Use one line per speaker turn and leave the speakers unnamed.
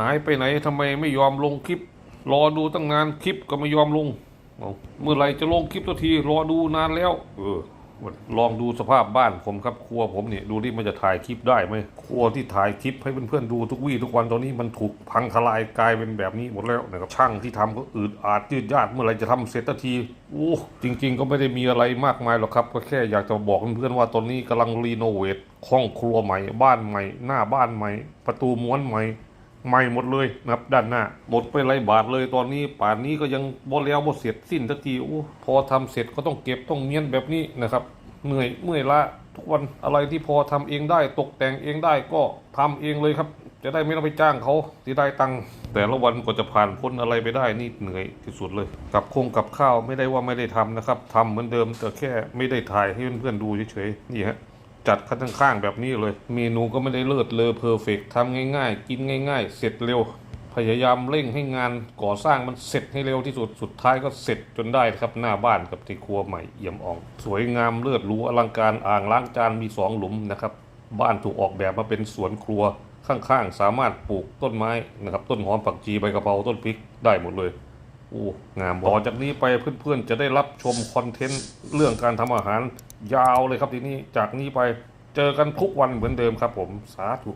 หายไปไหนทำไมไม่ยอมลงคลิป รอดูตั้งนานคลิปก็ไม่ยอมลง เมื่อไหรจะลงคลิปตัวที รอดูนานแล้ว เออลองดูสภาพบ้านผมครับครัวผมเนี่ยดูที่มันจะถ่ายคลิปได้ไหมครัวที่ถ่ายคลิปให้เพื่อนๆดูทุกวี่ทุกวันตอนนี้มันถูกพังทลายกลายเป็นแบบนี้หมดแล้วนะครับช่างที่ทำก็อืดอาดยืดยาดเมื่อไหรจะทำเสร็จสักทีโอ้จริง ๆ ก็ไม่ได้มีอะไรมากมายหรอกครับ ก็แค่อยากจะบอกเพื่อนๆว่าตอนนี้กำลังรีโนเวทห้องครัวใหม่บ้านใหม่ หน้าบ้านใหม่ ประตูม้วนใหม่ ใหม่หมดเลยนะครับด้านหน้า หมดไปไรบาทเลยตอนนี้ป่านนี้ก็ยังบ่แล้วบ่เสร็จสิ้นสักทีโอ้พอทำเสร็จก็ต้องเก็บต้องเมียนแบบนี้นะครับ เหนื่อยเมื่อยละทุกวันอะไรที่พอทำเองได้ตกแต่งเองได้ก็ทำเองเลยครับ จะได้ไม่ต้องไปจ้างเขาที่ได้ตังค์แต่ละวันก็จะผ่านพ้นอะไรไปได้นี่เหนื่อยที่สุดเลยกับคงกับข้าวไม่ได้ว่าไม่ได้ทำนะครับทำเหมือนเดิมแต่แค่ไม่ได้ถ่ายให้เพื่อนๆดูเฉยๆนี่ฮะ จัดข้างข้างๆแบบนี้เลย เมนูก็ไม่ได้เลิศเลอเพอร์เฟกทำง่ายๆ กินง่าย ๆ เสร็จเร็ว พยายามเร่งให้งานก่อสร้างมันเสร็จให้เร็วที่สุดสุดท้ายก็เสร็จจนได้ครับหน้าบ้านกับที่ครัวใหม่เอี่ยมอ่อง สวยงามเลิศหรูอลังการอ่างล้างจานมีสองหลุมนะครับบ้านถูกออกแบบมาเป็นสวนครัวข้างๆ สามารถปลูกต้นไม้นะครับต้นหอมผักชีใบกะเพราต้นพริกได้หมดเลยโอ้งามต่อจากนี้ไปเพื่อนๆ จะได้รับชมคอนเทนต์เรื่องการทำอาหาร ยาวเลยครับทีนี้จากนี้ไปเจอกันทุกวันเหมือนเดิมครับผมสาธุ